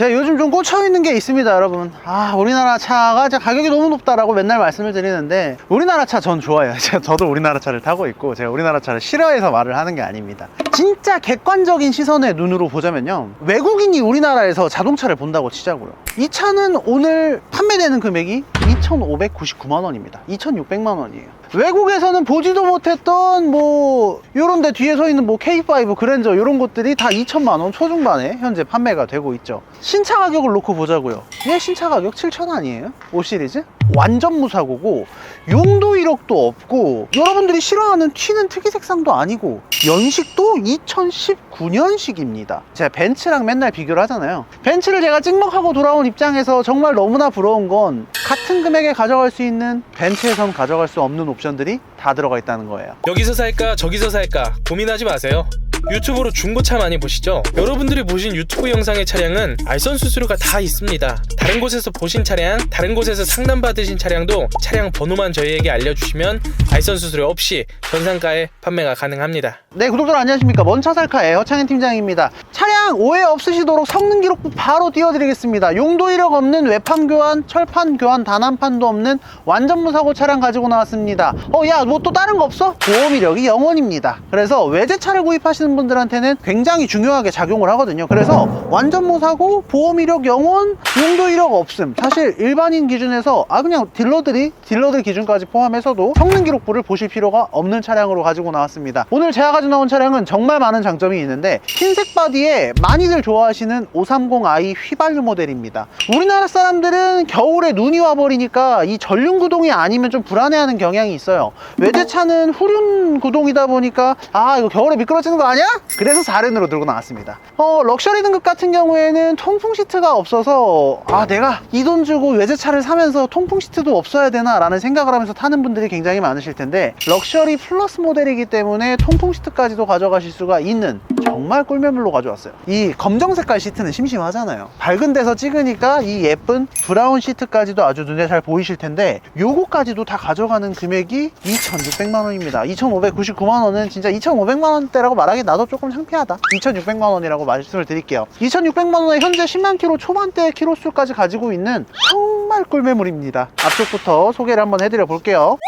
제가 요즘 좀 꽂혀있는 게 있습니다 여러분. 아 우리나라 차가 가격이 너무 높다라고 맨날 말씀을 드리는데 우리나라 차 전 좋아해요. 제가 저도 우리나라 차를 타고 있고 제가 우리나라 차를 싫어해서 말을 하는 게 아닙니다. 진짜 객관적인 시선의 눈으로 보자면요. 외국인이 우리나라에서 자동차를 본다고 치자고요. 이 차는 오늘 판매되는 금액이 2,599만 원입니다. 2,600만 원이에요 외국에서는 보지도 못했던 뭐 요런 데 뒤에 서 있는 뭐 K5 그랜저 요런 것들이 다 2천만 원 초중반에 현재 판매가 되고 있죠 신차 가격을 놓고 보자고요 얘 신차 가격 7천 아니에요? 5 시리즈? 완전 무사고고 용도 이력도 없고 여러분들이 싫어하는 튀는 특이 색상도 아니고 연식도 2019년식입니다. 제가 벤츠랑 맨날 비교를 하잖아요. 벤츠를 제가 찍먹하고 돌아온 입장에서 정말 너무나 부러운 건 같은 금액에 가져갈 수 있는 벤츠에선 가져갈 수 없는 옵션들이 다 들어가 있다는 거예요. 여기서 살까 저기서 살까 고민하지 마세요. 유튜브로 중고차 많이 보시죠? 여러분들이 보신 유튜브 영상의 차량은 알선 수수료가 다 있습니다. 다른 곳에서 보신 차량, 다른 곳에서 상담받으신 차량도 차량 번호만 저희에게 알려주시면 알선 수수료 없이 전상가에 판매가 가능합니다. 네 구독자 안녕하십니까 먼차 살카의 허창현 팀장입니다 차량 오해 없으시도록 성능 기록부 바로 띄워드리겠습니다 용도 이력 없는 외판 교환 철판 교환 단 한 판도 없는 완전 무사고 차량 가지고 나왔습니다 어 야 뭐 또 다른 거 없어? 보험 이력이 영원입니다 그래서 외제차를 구입하시는 분들한테는 굉장히 중요하게 작용을 하거든요. 그래서 완전 무 사고 보험 이력 영원 용도 이력 없음. 사실 일반인 기준에서 아 그냥 딜러들이 딜러들 기준까지 포함해서도 성능 기록부를 보실 필요가 없는 차량으로 가지고 나왔습니다. 오늘 제가 가지고 나온 차량은 정말 많은 장점이 있는데 흰색 바디에 많이들 좋아하시는 530i 휘발유 모델입니다. 우리나라 사람들은 겨울에 눈이 와버리니까 이 전륜 구동이 아니면 좀 불안해하는 경향이 있어요. 외제차는 후륜 구동이다 보니까 아 이거 겨울에 미끄러지는 거 아니야? 그래서 4륜으로 들고 나왔습니다. 어 럭셔리 등급 같은 경우에는 통풍 시트가 없어서 아 내가 이 돈 주고 외제차를 사면서 통풍 시트도 없어야 되나 라는 생각을 하면서 타는 분들이 굉장히 많으실 텐데 럭셔리 플러스 모델이기 때문에 통풍 시트까지도 가져가실 수가 있는 정말 꿀매물로 가져왔어요. 이 검정 색깔 시트는 심심하잖아요. 밝은 데서 찍으니까 이 예쁜 브라운 시트까지도 아주 눈에 잘 보이실 텐데 요거까지도 다 가져가는 금액이 2,600만 원입니다. 2,599만 원은 진짜 2,500만 원대라고 말하기 나도 조금 창피하다. 2,600만 원이라고 말씀을 드릴게요. 2,600만 원에 현재 10만 킬로 초반대 키로수까지 가지고 있는 정말 꿀매물입니다. 앞쪽부터 소개를 한번 해드려 볼게요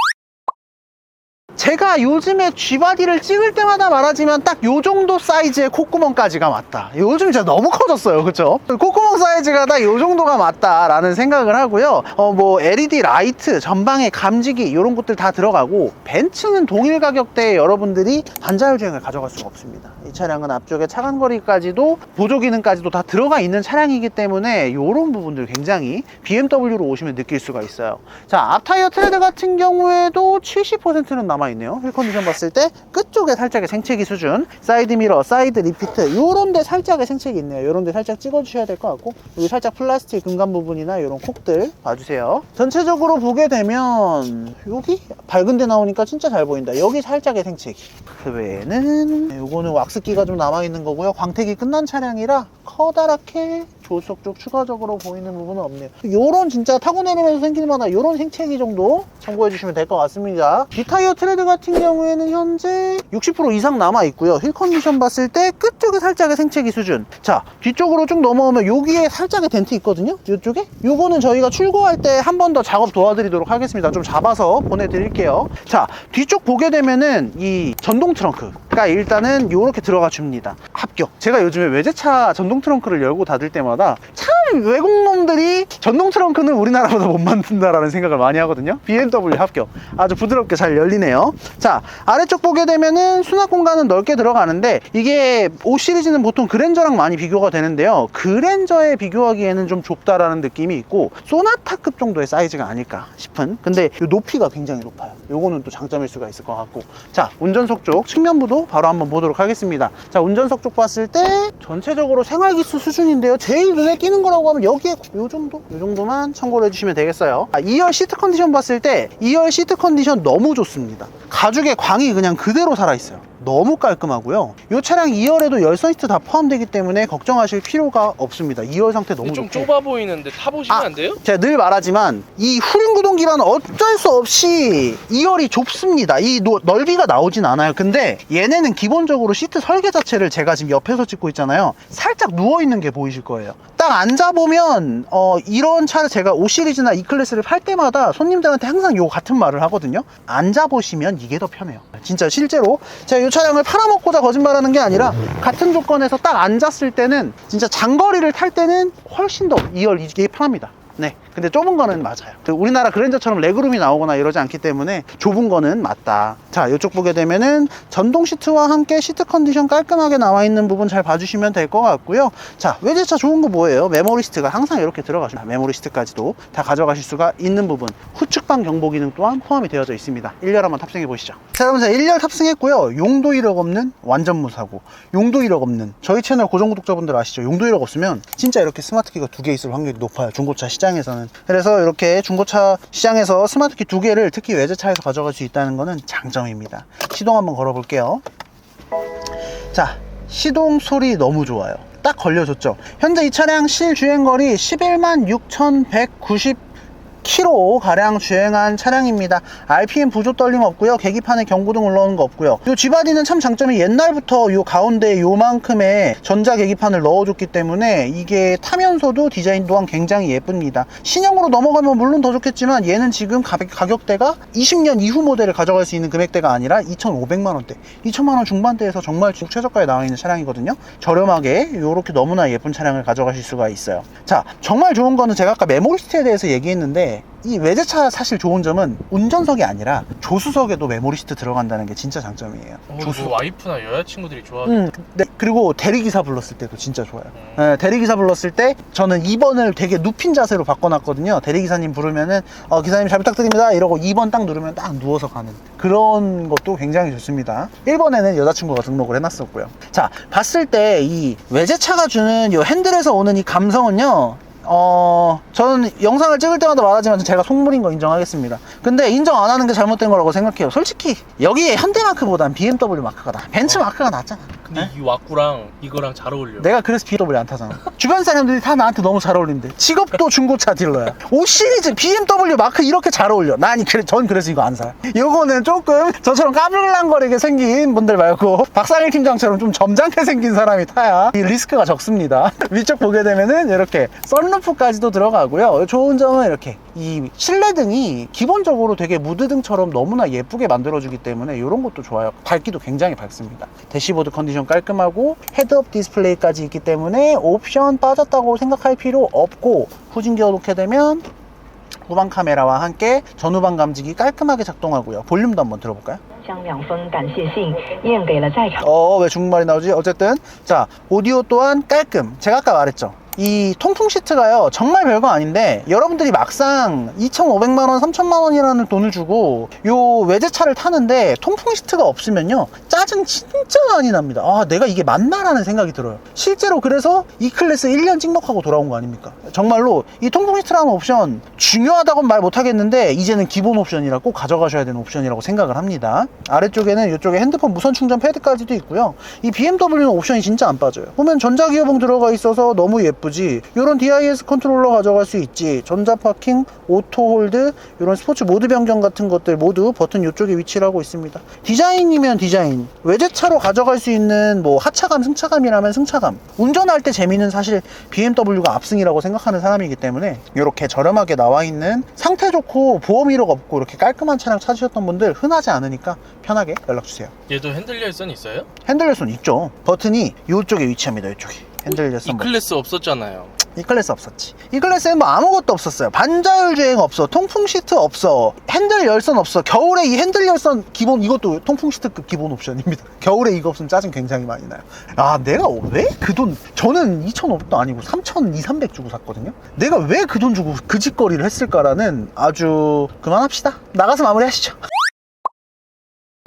제가 요즘에 G바디를 찍을 때마다 말하지만 딱 요 정도 사이즈의 콧구멍까지가 맞다. 요즘 진짜 너무 커졌어요. 그쵸? 콧구멍 사이즈가 딱 요 정도가 맞다라는 생각을 하고요. 어, 뭐 LED 라이트, 전방에 감지기 이런 것들 다 들어가고 벤츠는 동일 가격대에 여러분들이 반자율 주행을 가져갈 수가 없습니다. 이 차량은 앞쪽에 차간거리까지도 보조 기능까지도 다 들어가 있는 차량이기 때문에 이런 부분들 굉장히 BMW로 오시면 느낄 수가 있어요. 자, 앞타이어 트레드 같은 경우에도 70%는 남아 있네요. 휠 컨디션 봤을 때 끝쪽에 살짝의 생채기 수준, 사이드 미러, 사이드 리피트 요런 데 살짝의 생채기 있네요. 요런 데 살짝 찍어주셔야 될 것 같고 여기 살짝 플라스틱 금간 부분이나 이런 콕들 봐주세요. 전체적으로 보게 되면 여기 밝은 데 나오니까 진짜 잘 보인다. 여기 살짝의 생채기. 그 외에는 요거는 왁스기가 좀 남아있는 거고요. 광택이 끝난 차량이라 커다랗게 조수석 쪽 추가적으로 보이는 부분은 없네요. 요런 진짜 타고 내리면서 생길 만한 요런 생채기 정도 참고해 주시면 될 것 같습니다. 뒷타이어 트레 드 같은 경우에는 현재 60% 이상 남아 있고요. 휠 컨디션 봤을 때 끝쪽에 살짝의 생채기 수준. 자, 뒤쪽으로 쭉 넘어오면 여기에 살짝의 덴트 있거든요. 이쪽에. 요거는 저희가 출고할 때 한 번 더 작업 도와드리도록 하겠습니다. 좀 잡아서 보내드릴게요. 자, 뒤쪽 보게 되면은 이 전동 트렁크가 일단은 요렇게 들어가 줍니다. 합격. 제가 요즘에 외제차 전동 트렁크를 열고 닫을 때마다 참 외국 놈들이 전동 트렁크는 우리나라보다 못 만든다라는 생각을 많이 하거든요. BMW 합격. 아주 부드럽게 잘 열리네요. 자, 아래쪽 보게 되면은 수납 공간은 넓게 들어가는데 이게 5 시리즈는 보통 그랜저랑 많이 비교가 되는데요. 그랜저에 비교하기에는 좀 좁다라는 느낌이 있고 소나타급 정도의 사이즈가 아닐까 싶은. 근데 이 높이가 굉장히 높아요. 요거는 또 장점일 수가 있을 것 같고. 자, 운전석 쪽 측면부도 바로 한번 보도록 하겠습니다. 자, 운전석 쪽 봤을 때 전체적으로 생활기수 수준인데요. 제일 눈에 띄는 거라고 하면 여기에 요 정도? 요 정도만 참고를 해주시면 되겠어요. 아, 2열 시트 컨디션 봤을 때 2열 시트 컨디션 너무 좋습니다. 가죽의 광이 그냥 그대로 살아있어요. 너무 깔끔하고요. 이 차량 2열에도 열선 시트 다 포함되기 때문에 걱정하실 필요가 없습니다. 2열 상태 너무 좀 좋고. 좁아 보이는데 타보시면 아. 안 돼요? 제가 늘 말하지만 이 후륜 구동 기반은 어쩔 수 없이 2열이 좁습니다. 이 노- 넓이가 나오진 않아요. 근데 얘네는 기본적으로 시트 설계 자체를 제가 지금 옆에서 찍고 있잖아요. 살짝 누워 있는 게 보이실 거예요. 딱 앉아 보면 어, 이런 차를 제가 5 시리즈나 E 클래스를 팔 때마다 손님들한테 항상 요 같은 말을 하거든요. 앉아 보시면 이게 더 편해요. 진짜 실제로 제가 이 차량을 팔아먹고자 거짓말하는 게 아니라 같은 조건에서 딱 앉았을 때는 진짜 장거리를 탈 때는 훨씬 더 2열 이게 편합니다. 네. 근데 좁은 거는 맞아요. 그 우리나라 그랜저처럼 레그룸이 나오거나 이러지 않기 때문에 좁은 거는 맞다. 자, 이쪽 보게 되면은 전동 시트와 함께 시트 컨디션 깔끔하게 나와 있는 부분 잘 봐주시면 될 것 같고요. 자, 외제차 좋은 거 뭐예요? 메모리 시트가 항상 이렇게 들어가십니다. 메모리 시트까지도 다 가져가실 수가 있는 부분. 후측방 경보 기능 또한 포함이 되어져 있습니다. 1열 한번 탑승해 보시죠. 자, 여러분, 제가 1열 탑승했고요. 용도 이력 없는 완전 무사고, 용도 이력 없는 저희 채널 고정 구독자분들 아시죠? 용도 이력 없으면 진짜 이렇게 스마트키가 두 개 있을 확률이 높아요. 중고차 시장 에서는. 그래서 이렇게 중고차 시장에서 스마트키 두 개를 특히 외제차에서 가져갈 수 있다는 거는 장점입니다. 시동 한번 걸어 볼게요. 자, 시동 소리 너무 좋아요. 딱 걸려줬죠. 현재 이 차량 실주행거리 11만 6,190 km 가량 주행한 차량입니다. RPM 부조 떨림 없고요. 계기판에 경고등 올라오는 거 없고요. 이 G바디는 참 장점이 옛날부터 요 가운데 요만큼의 전자 계기판을 넣어줬기 때문에 이게 타면서도 디자인 또한 굉장히 예쁩니다. 신형으로 넘어가면 물론 더 좋겠지만 얘는 지금 가격, 가격대가 20년 이후 모델을 가져갈 수 있는 금액대가 아니라 2,500만 원대, 2천만 원 중반대에서 정말 중 최저가에 나와 있는 차량이거든요. 저렴하게 이렇게 너무나 예쁜 차량을 가져가실 수가 있어요. 자, 정말 좋은 거는 제가 아까 메모리스트에 대해서 얘기했는데 이 외제차 사실 좋은 점은 운전석이 아니라 조수석에도 메모리 시트 들어간다는 게 진짜 장점이에요. 조수 와이프나 여자친구들이 좋아하겠다. 음, 네, 그리고 대리기사 불렀을 때도 진짜 좋아요. 음. 네, 대리기사 불렀을 때 저는 2번을 되게 눕힌 자세로 바꿔놨거든요. 대리기사님 부르면은 어, 기사님 잘 부탁드립니다. 이러고 2번 딱 누르면 딱 누워서 가는 그런 것도 굉장히 좋습니다. 1번에는 여자친구가 등록을 해놨었고요. 자, 봤을 때 이 외제차가 주는 이 핸들에서 오는 이 감성은요. 어, 저는 영상을 찍을 때마다 말하지만 제가 속물인 거 인정하겠습니다. 근데 인정 안 하는 게 잘못된 거라고 생각해요. 솔직히 여기에 현대 마크보단 BMW 마크가 나. 벤츠 마크가 낫잖아. 근데 이 와꾸랑 이거랑 잘 어울려. 내가 그래서 BMW 안 타잖아. 주변 사람들이 다 나한테 너무 잘 어울린대. 직업도 중고차 딜러야. 5 시리즈 BMW 마크 이렇게 잘 어울려. 난 그래, 전 그래서 이거 안 사요. 요거는 조금 저처럼 까불랑거리게 생긴 분들 말고 박상일 팀장처럼 좀 점잖게 생긴 사람이 타야 이 리스크가 적습니다. 위쪽 보게 되면은 이렇게 썬루프까지도 들어가고요. 좋은 점은 이렇게 이 실내등이 기본적으로 되게 무드등처럼 너무나 예쁘게 만들어주기 때문에 이런 것도 좋아요. 밝기도 굉장히 밝습니다. 대시보드 컨디션 좀 깔끔하고 헤드업 디스플레이까지 있기 때문에 옵션 빠졌다고 생각할 필요 없고 후진기어 놓게 되면 후방 카메라와 함께 전후방 감지기 깔끔하게 작동하고요. 볼륨도 한번 들어볼까요? 어, 왜 중국말이 나오지? 어쨌든 자 오디오 또한 깔끔. 제가 아까 말했죠. 이 통풍 시트가요, 정말 별거 아닌데, 여러분들이 막상 2,500만원, 3,000만원이라는 돈을 주고, 요 외제차를 타는데, 통풍 시트가 없으면요, 짜증 진짜 많이 납니다. 아, 내가 이게 맞나라는 생각이 들어요. 실제로 그래서 이 클래스 1년 찍먹하고 돌아온 거 아닙니까? 정말로 이 통풍 시트라는 옵션, 중요하다고는 말 못하겠는데, 이제는 기본 옵션이라 꼭 가져가셔야 되는 옵션이라고 생각을 합니다. 아래쪽에는 이쪽에 핸드폰 무선 충전 패드까지도 있고요. 이 BMW는 옵션이 진짜 안 빠져요. 보면 전자기어봉 들어가 있어서 너무 예 쁘지. 이런 DIS 컨트롤러 가져갈 수 있지. 전자 파킹, 오토 홀드, 이런 스포츠 모드 변경 같은 것들 모두 버튼 이쪽에 위치를 하고 있습니다. 디자인이면 디자인. 외제차로 가져갈 수 있는 뭐 하차감, 승차감이라면 승차감. 운전할 때 재미는 사실 BMW가 압승이라고 생각하는 사람이기 때문에 이렇게 저렴하게 나와 있는 상태 좋고 보험 이력 없고 이렇게 깔끔한 차량 찾으셨던 분들 흔하지 않으니까 편하게 연락 주세요. 얘도 핸들 열선 있어요? 핸들 열선 있죠. 버튼이 이쪽에 위치합니다. 이쪽에. 핸들 이. 클래스 없었잖아요. 이 클래스 없었지. 이 클래스엔 뭐 아무것도 없었어요. 반자율 주행 없어. 통풍 시트 없어. 핸들 열선 없어. 겨울에 이 핸들 열선 기본 이것도 통풍 시트급 기본 옵션입니다. 겨울에 이거 없으면 짜증 굉장히 많이 나요. 아, 내가 왜 그 돈 저는 2,500도 아니고 3,200, 주고 샀거든요. 내가 왜 그 돈 주고 그 짓거리를 했을까라는 아주 그만합시다. 나가서 마무리하시죠.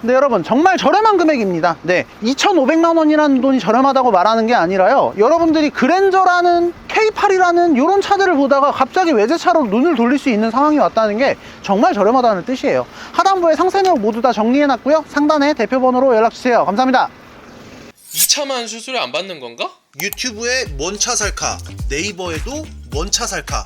네 여러분 정말 저렴한 금액입니다 네 2,500만 원이라는 돈이 저렴하다고 말하는 게 아니라요 여러분들이 그랜저라는 K8이라는 X라는 이런 차들을 보다가 갑자기 외제차로 눈을 돌릴 수 있는 상황이 왔다는 게 정말 저렴하다는 뜻이에요. 하단부에 상세 내역 모두 다 정리해놨고요. 상단에 대표 번호로 연락주세요. 감사합니다. 이 차만 수수료 안 받는 건가? 유튜브에 뭔 차 살까 네이버에도 뭔 차 살까